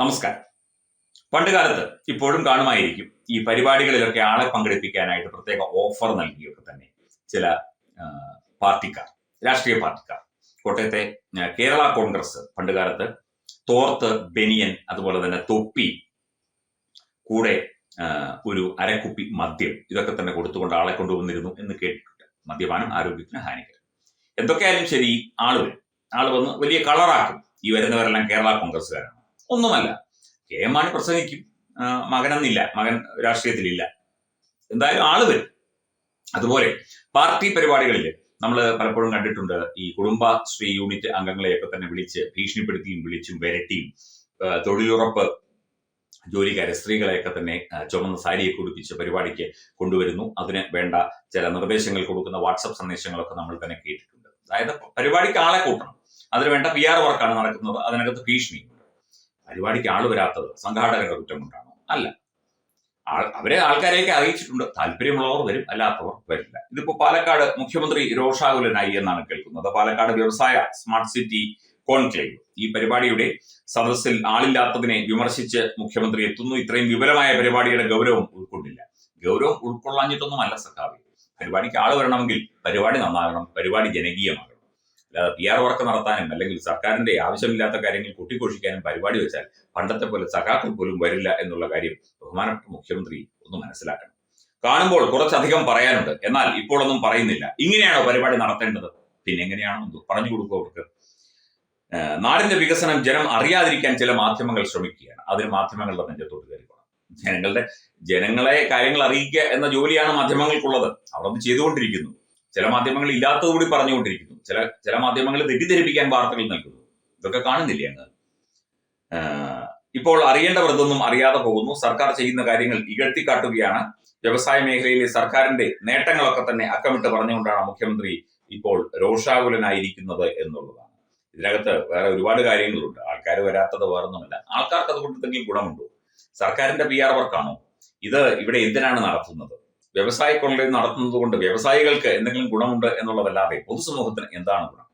നമസ്കാരം. പണ്ട് കാലത്ത് ഇപ്പോഴും കാണുമായിരിക്കും ഈ പരിപാടികളിലൊക്കെ ആളെ പങ്കെടുപ്പിക്കാനായിട്ട് പ്രത്യേക ഓഫർ നൽകിയൊക്കെ തന്നെ ചില പാർട്ടിക്കാർ രാഷ്ട്രീയ പാർട്ടിക്കാർ. കോട്ടയത്തെ കേരള കോൺഗ്രസ് പണ്ട് കാലത്ത് തോർത്ത് ബെനിയൻ അതുപോലെ തന്നെ തൊപ്പി കൂടെ ഒരു അരക്കുപ്പി മദ്യം ഇതൊക്കെ തന്നെ കൊടുത്തുകൊണ്ട് ആളെ കൊണ്ടുവന്നിരുന്നു എന്ന് കേട്ടിട്ടുണ്ട്. മദ്യപാനം ആരോഗ്യത്തിന് ഹാനികരം. എന്തൊക്കെയായാലും ശരി ആൾ വരും. ആൾ വന്ന് വലിയ കളറാക്കും ഈ വരുന്നവരെല്ലാം കേരള കോൺഗ്രസ്സുകാരാണ്. ഒന്നുമല്ല. കെ എം മാണി പ്രസംഗിക്കും മകനെന്നില്ല. മകൻ രാഷ്ട്രീയത്തിലില്ല. എന്തായാലും ആൾ വരും. അതുപോലെ പാർട്ടി പരിപാടികളിൽ നമ്മൾ പലപ്പോഴും കണ്ടിട്ടുണ്ട് ഈ കുടുംബ സ്ത്രീ യൂണിറ്റ് അംഗങ്ങളെയൊക്കെ തന്നെ വിളിച്ച് ഭീഷണിപ്പെടുത്തിയും വിളിച്ചും വരട്ടിയും തൊഴിലുറപ്പ് ജോലിക്കാരെ സ്ത്രീകളെയൊക്കെ തന്നെ ചുമന്ന സാരിയൊക്കെ കുടിപ്പിച്ച് പരിപാടിക്ക് കൊണ്ടുവരുന്നു. അതിന് വേണ്ട ചില നിർദ്ദേശങ്ങൾ കൊടുക്കുന്ന വാട്സപ്പ് സന്ദേശങ്ങളൊക്കെ നമ്മൾ തന്നെ കേട്ടിട്ടുണ്ട്. അതായത് പരിപാടിക്ക് ആളെ കൂട്ടണം. അതിന് വേണ്ട പി ആർ വർക്കാണ് നടക്കുന്നത്. അതിനകത്ത് ഭീഷണിയുണ്ട് പരിപാടിക്ക് ആൾ വരാത്തത് സംഘാടകരുടെ കുറ്റം കൊണ്ടാണോ? അല്ല. ആൾ- അവരെ ആൾക്കാരെയൊക്കെ അറിയിച്ചിട്ടുണ്ട്. താല്പര്യമുള്ളവർ വരും അല്ലാത്തവർ വരില്ല. ഇതിപ്പോ പാലക്കാട് മുഖ്യമന്ത്രി രോഷാകുലനായി എന്നാണ് കേൾക്കുന്നത്. പാലക്കാട് വ്യവസായ സ്മാർട്ട് സിറ്റി കോൺക്ലേവ്. ഈ പരിപാടിയുടെ സദസ്സിൽ ആളില്ലാത്തതിനെ വിമർശിച്ച് മുഖ്യമന്ത്രി എത്തുന്നു. ഇത്രയും വിപുലമായ പരിപാടിയുടെ ഗൗരവം ഉൾക്കൊണ്ടില്ല. ഗൗരവം ഉൾക്കൊള്ളാഞ്ഞിട്ടൊന്നുമല്ല സർക്കാർ പരിപാടിക്ക് ആൾ വരണമെങ്കിൽ പരിപാടി നന്നാകണം. പരിപാടി ജനകീയമാകണം. അല്ലാതെ പി ആർ വർക്ക് നടത്താനും അല്ലെങ്കിൽ സർക്കാരിന്റെ ആവശ്യമില്ലാത്ത കാര്യങ്ങൾ കൂട്ടിഘോഷിക്കാനും പരിപാടി വെച്ചാൽ പണ്ടത്തെ പോലെ സഖാക്കൾ പോലും വരില്ല എന്നുള്ള കാര്യം ബഹുമാനപ്പെട്ട മുഖ്യമന്ത്രി ഒന്ന് മനസ്സിലാക്കണം. കാണുമ്പോൾ കുറച്ചധികം പറയാനുണ്ട്. എന്നാൽ ഇപ്പോഴൊന്നും പറയുന്നില്ല. ഇങ്ങനെയാണോ പരിപാടി നടത്തേണ്ടത്? പിന്നെ എങ്ങനെയാണോ പറഞ്ഞു കൊടുക്കുക അവർക്ക്. നാടിന്റെ വികസനം ജനം അറിയാതിരിക്കാൻ ചില മാധ്യമങ്ങൾ ശ്രമിക്കുകയാണ്. അതിന് മാധ്യമങ്ങളുടെ നെഞ്ചത്തോട്ട് കയറി ജനങ്ങളുടെ ജനങ്ങളെ കാര്യങ്ങൾ അറിയിക്കുക എന്ന ജോലിയാണ് മാധ്യമങ്ങൾക്കുള്ളത്. അവർ അത് ചെയ്തുകൊണ്ടിരിക്കുന്നു. ചില മാധ്യമങ്ങൾ ഇല്ലാത്തത് കൂടി പറഞ്ഞുകൊണ്ടിരിക്കുന്നു. ചില ചില മാധ്യമങ്ങൾ തെറ്റിദ്ധരിപ്പിക്കാൻ വാർത്തകൾ നൽകുന്നു. ഇതൊക്കെ കാണുന്നില്ലേ അങ്ങ്? ഇപ്പോൾ അറിയേണ്ടവരതൊന്നും അറിയാതെ പോകുന്നു. സർക്കാർ ചെയ്യുന്ന കാര്യങ്ങൾ ഇകഴ്ത്തിക്കാട്ടുകയാണ്. വ്യവസായ മേഖലയിലെ സർക്കാരിന്റെ നേട്ടങ്ങളൊക്കെ തന്നെ അക്കമിട്ട് പറഞ്ഞുകൊണ്ടാണ് മുഖ്യമന്ത്രി ഇപ്പോൾ രോഷാകുലനായിരിക്കുന്നത് എന്നുള്ളതാണ്. ഇതിനകത്ത് വേറെ ഒരുപാട് കാര്യങ്ങളുണ്ട്. ആൾക്കാർ വരാത്തത് വേറൊന്നുമല്ല. ആൾക്കാർക്ക് അതുകൊണ്ട് എന്തെങ്കിലും ഗുണമുണ്ടോ? സർക്കാരിന്റെ പി ആർ വർക്കാണോ ഇത് ഇവിടെ എന്തിനാണ് നടത്തുന്നത്? വ്യവസായ കൊള്ളയിൽ നടത്തുന്നത് കൊണ്ട് വ്യവസായികൾക്ക് എന്തെങ്കിലും ഗുണമുണ്ട് എന്നുള്ളതല്ലാതെ പൊതുസമൂഹത്തിന് എന്താണ് ഗുണം?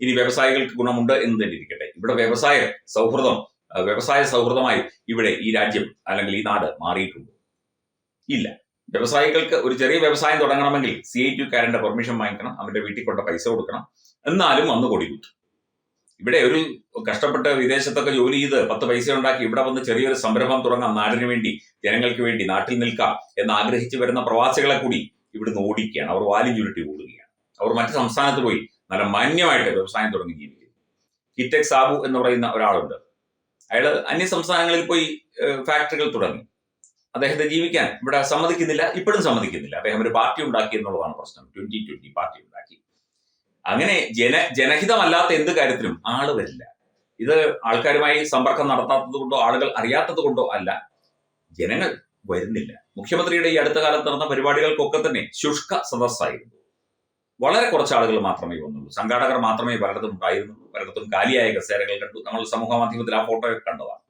ഇനി വ്യവസായികൾക്ക് ഗുണമുണ്ട് എന്ന് തന്നെ ഇരിക്കട്ടെ. ഇവിടെ വ്യവസായ സൗഹൃദം വ്യവസായ സൗഹൃദമായി ഇവിടെ ഈ രാജ്യം അല്ലെങ്കിൽ ഈ നാട് മാറിയിട്ടുണ്ട്? ഇല്ല. വ്യവസായികൾക്ക് ഒരു ചെറിയ വ്യവസായം തുടങ്ങണമെങ്കിൽ സി ഐ ടിക്കാരന്റെ പെർമിഷൻ വാങ്ങിക്കണം അവന്റെ വീട്ടിൽ കൊണ്ട് പൈസ കൊടുക്കണം. എന്നാലും വന്നു കൊടികുത്തും. ഇവിടെ ഒരു കഷ്ടപ്പെട്ട് വിദേശത്തൊക്കെ ജോലി ചെയ്ത് പത്ത് പൈസ ഉണ്ടാക്കി ഇവിടെ വന്ന് ചെറിയൊരു സംരംഭം തുടങ്ങാം നാടിന് വേണ്ടി ജനങ്ങൾക്ക് വേണ്ടി നാട്ടിൽ നിൽക്കാം എന്ന് ആഗ്രഹിച്ചു വരുന്ന പ്രവാസികളെ കൂടി ഇവിടുന്ന് ഓടിക്കുകയാണ്. അവർ വാലും ചുരുട്ടി ഓടുകയാണ്. അവർ മറ്റു സംസ്ഥാനത്ത് പോയി നല്ല മാന്യമായിട്ട് വ്യവസായം തുടങ്ങി ജീവിക്കുന്നു. കിറ്റക് സാബു എന്ന് പറയുന്ന ഒരാളുണ്ട്. അയാൾ അന്യ സംസ്ഥാനങ്ങളിൽ പോയി ഫാക്ടറികൾ തുടങ്ങി. അദ്ദേഹത്തെ ജീവിക്കാൻ ഇവിടെ സമ്മതിക്കുന്നില്ല ഇപ്പോഴും സമ്മതിക്കുന്നില്ല. അദ്ദേഹം ഒരു പാർട്ടി ഉണ്ടാക്കി എന്നുള്ളതാണ് പ്രശ്നം. ട്വന്റി ട്വന്റി പാർട്ടി ഉണ്ടാക്കി. അങ്ങനെ ജന ജനഹിതമല്ലാത്ത എന്ത് കാര്യത്തിലും ആൾ വരില്ല. ഇത് ആൾക്കാരുമായി സമ്പർക്കം നടത്താത്തത് കൊണ്ടോ ആളുകൾ അറിയാത്തത് കൊണ്ടോ അല്ല ജനങ്ങൾ വരുന്നില്ല. മുഖ്യമന്ത്രിയുടെ ഈ അടുത്ത കാലത്ത് നടന്ന പരിപാടികൾക്കൊക്കെ തന്നെ ശുഷ്ക സദസ്സായിരുന്നു. വളരെ കുറച്ച് ആളുകൾ മാത്രമേ വന്നുള്ളൂ. സംഘാടകർ മാത്രമേ പലയിടത്തും ഉണ്ടായിരുന്നുള്ളൂ പലയിടത്തും കാലിയായ കസേരകൾ കണ്ടു. നമ്മൾ സമൂഹ മാധ്യമത്തിൽ ആ ഫോട്ടോ കണ്ടതാണ്.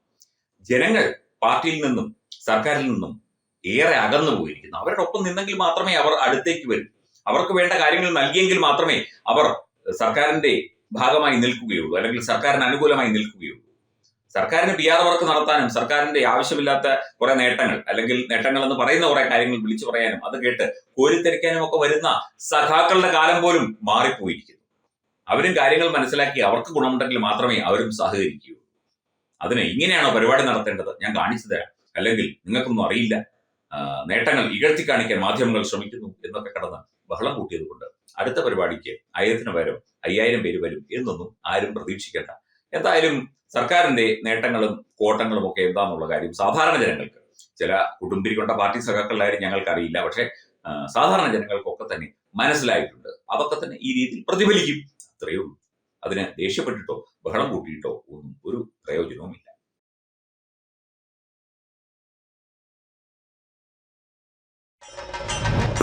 ജനങ്ങൾ പാർട്ടിയിൽ നിന്നും സർക്കാരിൽ നിന്നും ഏറെ അകന്നു പോയിരിക്കുന്നു അവരുടെ ഒപ്പം നിന്നെങ്കിൽ മാത്രമേ അവർ അടുത്തേക്ക് വരൂ. അവർക്ക് വേണ്ട കാര്യങ്ങൾ നൽകിയെങ്കിൽ മാത്രമേ അവർ സർക്കാരിന്റെ ഭാഗമായി നിൽക്കുകയുള്ളൂ അല്ലെങ്കിൽ സർക്കാരിന് അനുകൂലമായി നിൽക്കുകയുള്ളൂ. സർക്കാരിന് പി ആർ വർക്ക് നടത്താനും സർക്കാരിന്റെ ആവശ്യമില്ലാത്ത കുറെ നേട്ടങ്ങൾ അല്ലെങ്കിൽ നേട്ടങ്ങൾ എന്ന് പറയുന്ന കുറെ കാര്യങ്ങൾ വിളിച്ചു പറയാനും അത് കേട്ട് കോരിത്തെക്കാനും ഒക്കെ വരുന്ന സഖാക്കളുടെ കാലം പോലും മാറിപ്പോയിരിക്കുന്നു. അവരും കാര്യങ്ങൾ മനസ്സിലാക്കി അവർക്ക് ഗുണമുണ്ടെങ്കിൽ മാത്രമേ അവരും സഹകരിക്കൂ അതിന് ഇങ്ങനെയാണോ പരിപാടി നടത്തേണ്ടത്? ഞാൻ കാണിച്ചു തരാം. അല്ലെങ്കിൽ നിങ്ങൾക്കൊന്നും അറിയില്ല. നേട്ടങ്ങൾ ഇകഴ്ത്തി കാണിക്കാൻ മാധ്യമങ്ങൾ ശ്രമിക്കുന്നു എന്നൊക്കെ കടന്ന് ബഹളം കൂട്ടിയത് കൊണ്ട് അടുത്ത പരിപാടിക്ക് ആയിരത്തിന് പകരം അയ്യായിരം പേര് വരും എന്നൊന്നും ആരും പ്രതീക്ഷിക്കേണ്ട. എന്തായാലും സർക്കാരിന്റെ നേട്ടങ്ങളും കോട്ടങ്ങളും ഒക്കെ എന്താണെന്നുള്ള കാര്യം സാധാരണ ജനങ്ങൾക്ക് ചില കുടുംബിരി കൊണ്ട പാർട്ടി സഖാക്കളിലായാലും ഞങ്ങൾക്ക് അറിയില്ല പക്ഷെ സാധാരണ ജനങ്ങൾക്കൊക്കെ തന്നെ മനസ്സിലായിട്ടുണ്ട്. അതൊക്കെ തന്നെ ഈ രീതിയിൽ പ്രതിഫലിക്കും. അത്രയേ ഉള്ളൂ. അതിന് ദേഷ്യപ്പെട്ടിട്ടോ ബഹളം കൂട്ടിയിട്ടോ ഒന്നും ഒരു പ്രയോജനവുമില്ല.